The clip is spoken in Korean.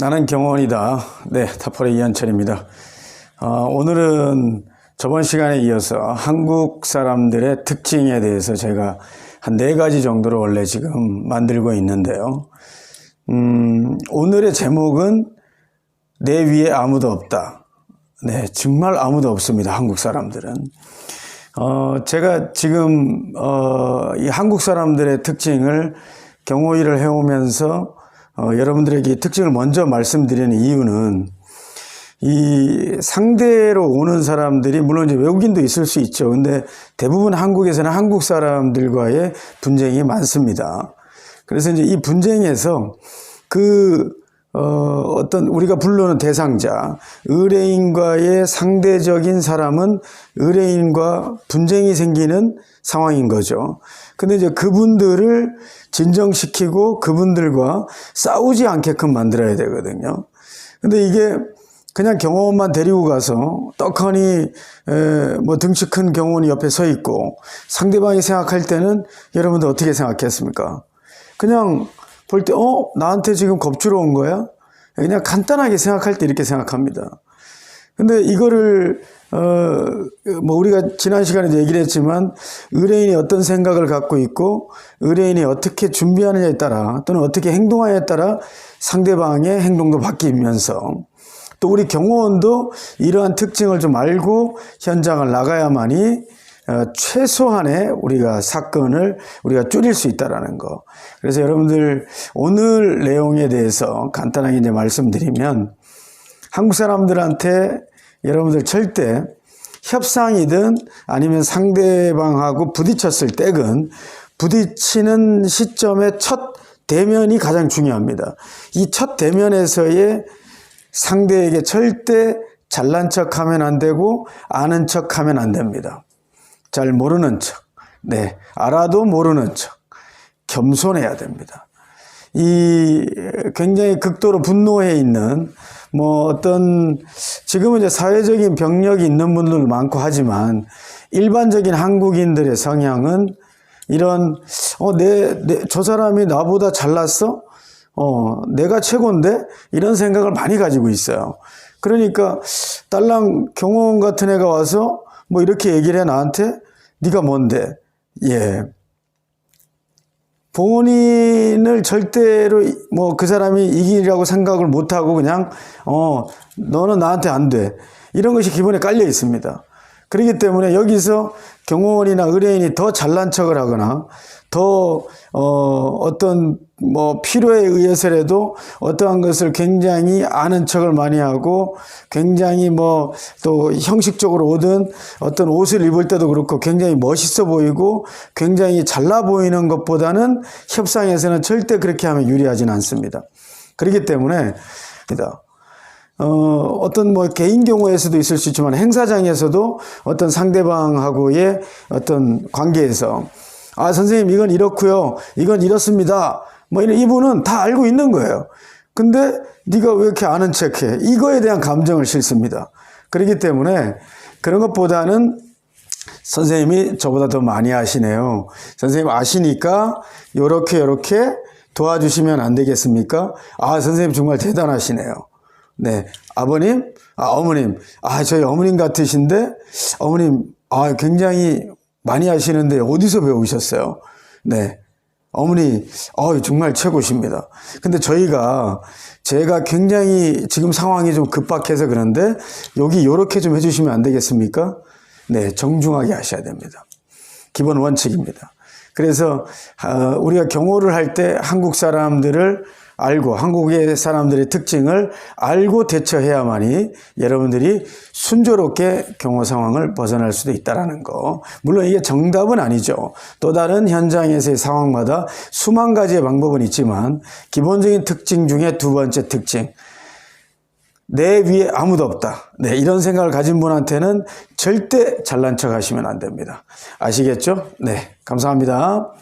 나는 경원이다. 네, 타포의 이한철입니다. 어, 오늘은 저번 시간에 이어서 한국 사람들의 특징에 대해서 제가 한 네 가지 정도로 원래 지금 만들고 있는데요. 음, 오늘의 제목은 내 위에 아무도 없다. 네, 정말 아무도 없습니다. 한국 사람들은. 어, 제가 지금, 어, 이 한국 사람들의 특징을 경호일을 해오면서 어, 여러분들에게 이 특징을 먼저 말씀드리는 이유는 이 상대로 오는 사람들이 물론 이제 외국인도 있을 수 있죠. 근데 대부분 한국에서는 한국 사람들과의 분쟁이 많습니다. 그래서 이제 이 분쟁에서 그 어, 어떤 우리가 부르는 대상자, 의뢰인과의 상대적인 사람은 의뢰인과 분쟁이 생기는 상황인 거죠. 근데 이제 그분들을 진정시키고 그분들과 싸우지 않게끔 만들어야 되거든요. 근데 이게 그냥 경호원만 데리고 가서 떡하니 에, 뭐 등치 큰 경호원이 옆에 서 있고 상대방이 생각할 때는 여러분들 어떻게 생각했습니까? 그냥 볼 때, 어? 나한테 지금 겁주러 온 거야? 그냥 간단하게 생각할 때 이렇게 생각합니다. 근데 이거를, 어, 뭐 우리가 지난 시간에도 얘기를 했지만 의뢰인이 어떤 생각을 갖고 있고 의뢰인이 어떻게 준비하느냐에 따라 또는 어떻게 행동하느냐에 따라 상대방의 행동도 바뀌면서 또 우리 경호원도 이러한 특징을 좀 알고 현장을 나가야만이 어, 최소한의 우리가 사건을 우리가 줄일 수 있다라는 거. 그래서 여러분들 오늘 내용에 대해서 간단하게 이제 말씀드리면 한국 사람들한테 여러분들 절대 협상이든 아니면 상대방하고 부딪혔을 때든 부딪히는 시점의 첫 대면이 가장 중요합니다. 이 첫 대면에서의 상대에게 절대 잘난 척 하면 안 되고 아는 척 하면 안 됩니다. 잘 모르는 척, 네, 알아도 모르는 척, 겸손해야 됩니다. 이 굉장히 극도로 분노해 있는 뭐 어떤 지금은 이제 사회적인 병력이 있는 분들 많고 하지만 일반적인 한국인들의 성향은 이런 어내 저 사람이 나보다 잘났어 어 내가 최고인데 이런 생각을 많이 가지고 있어요. 그러니까 딸랑 경호원 같은 애가 와서 뭐 이렇게 얘기를 해 나한테? 네가 뭔데? 예. 본인을 절대로 뭐 그 사람이 이기라고 생각을 못 하고 그냥 어 너는 나한테 안 돼. 이런 것이 기본에 깔려 있습니다. 그렇기 때문에 여기서 경호원이나 의뢰인이 더 잘난 척을 하거나 더 어, 어떤 뭐 필요에 의해서라도 어떠한 것을 굉장히 아는 척을 많이 하고 굉장히 뭐 또 형식적으로 오든 어떤 옷을 입을 때도 그렇고 굉장히 멋있어 보이고 굉장히 잘나 보이는 것보다는 협상에서는 절대 그렇게 하면 유리하지는 않습니다. 그렇기 때문에 어, 어떤 뭐 개인 경우에서도 있을 수 있지만 행사장에서도 어떤 상대방하고의 어떤 관계에서 아, 선생님 이건 이렇고요. 이건 이렇습니다. 뭐 이런 이분은 다 알고 있는 거예요. 근데 네가 왜 이렇게 아는 척해? 이거에 대한 감정을 싫습니다. 그렇기 때문에 그런 것보다는 선생님이 저보다 더 많이 아시네요. 선생님 아시니까 요렇게 요렇게 도와주시면 안 되겠습니까? 아, 선생님 정말 대단하시네요. 네. 아버님, 아, 어머님, 아, 저희 어머님 같으신데, 어머님, 아, 굉장히 많이 하시는데 어디서 배우셨어요? 네. 어머니, 어 정말 최고십니다. 근데 저희가, 제가 굉장히 지금 상황이 좀 급박해서 그런데, 여기 요렇게 좀 해주시면 안 되겠습니까? 네, 정중하게 하셔야 됩니다. 기본 원칙입니다. 그래서, 어, 우리가 경호를 할 때 한국 사람들을 알고 한국의 사람들의 특징을 알고 대처해야만이 여러분들이 순조롭게 경호 상황을 벗어날 수도 있다라는 거. 물론 이게 정답은 아니죠. 또 다른 현장에서의 상황마다 수만 가지의 방법은 있지만 기본적인 특징 중에 두 번째 특징. 내 위에 아무도 없다. 네, 이런 생각을 가진 분한테는 절대 잘난 척 하시면 안 됩니다. 아시겠죠? 네, 감사합니다.